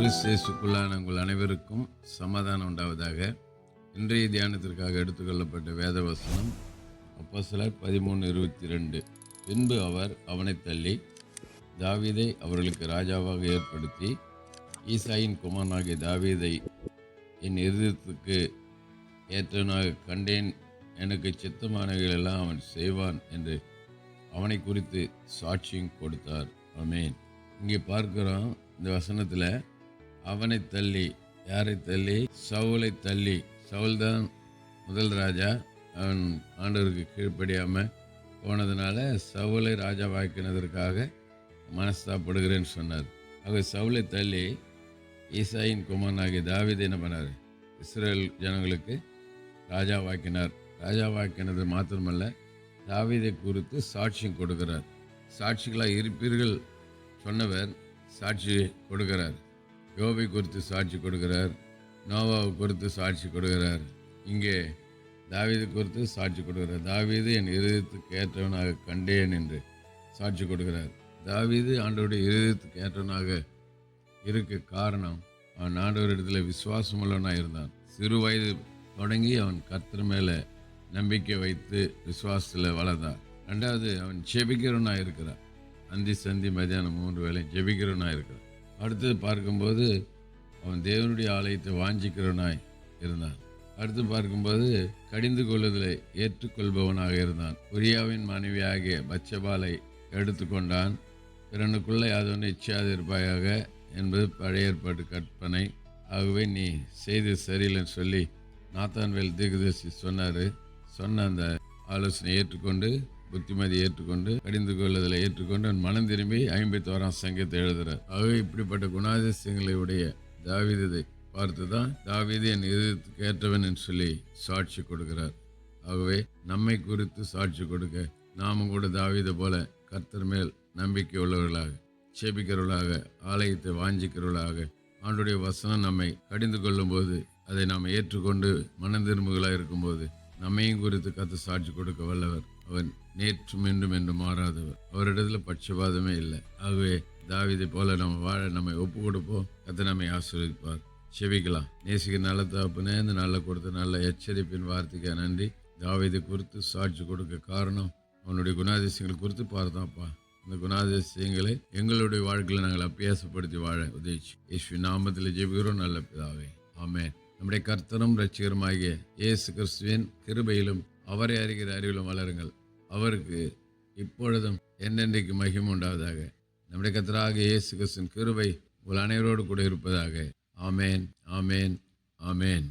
கிறிஸ்தேசுக்குள்ளான உங்கள் அனைவருக்கும் சமாதானம் உண்டாவதாக. இன்றைய தியானத்திற்காக எடுத்துக்கொள்ளப்பட்ட வேத வசனம் அப்போஸ்தலர் பதிமூணு இருபத்தி ரெண்டு பின்பு அவர் அவனை தள்ளி தாவீதை அவர்களுக்கு ராஜாவாக ஏற்படுத்தி ஈசாயின் குமாரனாகிய தாவீதை என் இருதயத்துக்கு ஏற்றவனாக கண்டேன். எனக்கு சித்தமானவைகளெல்லாம் அவன் செய்வான் என்று அவனை குறித்து சாட்சியும் கொடுத்தார். அமேன் இங்கே பார்க்கிறோம் இந்த வசனத்தில் அவனை தள்ளி யாரை தள்ளி? சவுலை தள்ளி. சவுல் தான் முதல் ராஜா. அவன் ஆண்டவருக்கு கீழ்ப்படியாமல் போனதுனால சவுலை ராஜாவாக்கினதற்காக மனஸ்தாப்படுகிறேன்னு சொன்னார். ஆக சவுலை தள்ளி ஈசாயின் குமாரனாகிய தாவிதை என்ன பண்ணார்? இஸ்ரேல் ஜனங்களுக்கு ராஜாவாக்கினார். ராஜாவாக்கினது மாத்திரமல்ல தாவிதை குறித்து சாட்சியம் கொடுக்கிறார். சாட்சிகளாக இருப்பீர்கள் சொன்னவர் சாட்சி கொடுக்கிறார். யோவை குறித்து சாட்சி கொடுக்கிறார் நோவாவை குறித்து சாட்சி கொடுக்கிறார். இங்கே தாவீது குறித்து சாட்சி கொடுக்கிறார். தாவீது என் இருதயத்துக்கு ஏற்றவனாக கண்டேன் என்று சாட்சி கொடுக்கிறார். தாவீது ஆண்டவருடைய இருதயத்துக்கு ஏற்றவனாக இருக்க காரணம் அவன் ஆண்டவரிடத்தில் விசுவாசமுள்ளவனாக இருந்தான். சிறு வயது தொடங்கி அவன் கர்த்தர் மேலே நம்பிக்கை வைத்து விசுவாசத்தில் வளர்ந்தான். ரெண்டாவது அவன் ஜெபிக்கிறவனாக இருக்கிறான். அந்தி சந்தி மதியானம் மூன்று வேளை ஜெபிக்கிறவனாக இருக்கிறான். அடுத்து பார்க்கும்போது அவன் தேவனுடைய ஆலயத்தை வாஞ்சிக்கிறவனாய் இருந்தான். அடுத்து பார்க்கும்போது கடிந்து கொள்ளுதலை ஏற்றுக்கொள்பவனாக இருந்தான். உரியாவின் மனைவியாகிய பச்சபாலை எடுத்துக்கொண்டான். பிறனுக்குள்ளே யாதொன்று இச்சாதிருப்பாயாக என்பது பழைய ஏற்பாட்டு கற்பனை. ஆகவே நீ செய்து சரியில்லைன்னு சொல்லி நாத்தான்வேல் தீர்க்கதரிசி சொன்னார். சொன்ன அந்த ஆலோசனை ஏற்றுக்கொண்டு புத்திமதி ஏற்றுக்கொண்டு கடிந்து கொள்ளுதலை ஏற்றுக்கொண்டு அவன் மனம் திரும்பி ஐம்பத்தோராம் சங்கத்தை எழுதுறார் ஆகவே இப்படிப்பட்ட குணாதிசயங்களை உடைய பார்த்து தான் தாவீது என் இதயத்துக்கு ஏற்றவன் என்று சொல்லி சாட்சி கொடுக்கிறார். ஆகவே நம்மை குறித்து சாட்சி கொடுக்க நாமும் கூட தாவீதை போல கர்த்தர் மேல் நம்பிக்கை உள்ளவர்களாக சேபிக்கிறவர்களாக ஆலயத்தை வாஞ்சிக்கிறவர்களாக ஆண்டுடைய வசனம் நம்மை கடிந்து கொள்ளும்போது அதை நாம் ஏற்றுக்கொண்டு மனம் திரும்புகளாக இருக்கும்போது நம்மையும் குறித்து கத்து சாட்சி கொடுக்க வல்லவர். அவர் நேற்றும் என்றும் என்று மாறாதவர் அவரிடத்துல பட்சபாதமே இல்லை. ஆகவே தாவிதை போல நம்ம வாழ நம்மை ஒப்பு கொடுப்போம் அதை நம்மை ஆசீர்வதிப்பார். செவிக்கலாம் நேசிக்க நல்ல தகப்புனே இந்த நல்ல கொடுத்த நல்ல எச்சரிப்பின் வார்த்தைக்கு நன்றி. தாவிதை குறித்து சாட்சி கொடுக்க காரணம் அவனுடைய குணாதிசயங்கள் குறித்து பார்த்தான்ப்பா இந்த குணாதிசயங்களை எங்களுடைய வாழ்க்கையில் நாங்கள் அபியாசப்படுத்தி வாழ உதவிச்சு. யேசு நாமத்தில் ஜெபிக்கிறோம் நல்ல பிதாவே. ஆமே நம்முடைய கர்த்தனும் ரட்சிகருமாகிய இயேசு கிறிஸ்துவின் கிருபையிலும் அவரை அறிகிற அறிவிலும் வளருங்கள். அவருக்கு இப்பொழுதும் என்னென்றைக்கு மகிம் உண்டாவதாக நம்முடைய கத்தராக இயேசு கிருஷ்ணன் கிருவை உங்கள் அனைவரோடு கூட இருப்பதாக. ஆமேன் ஆமேன் ஆமேன்.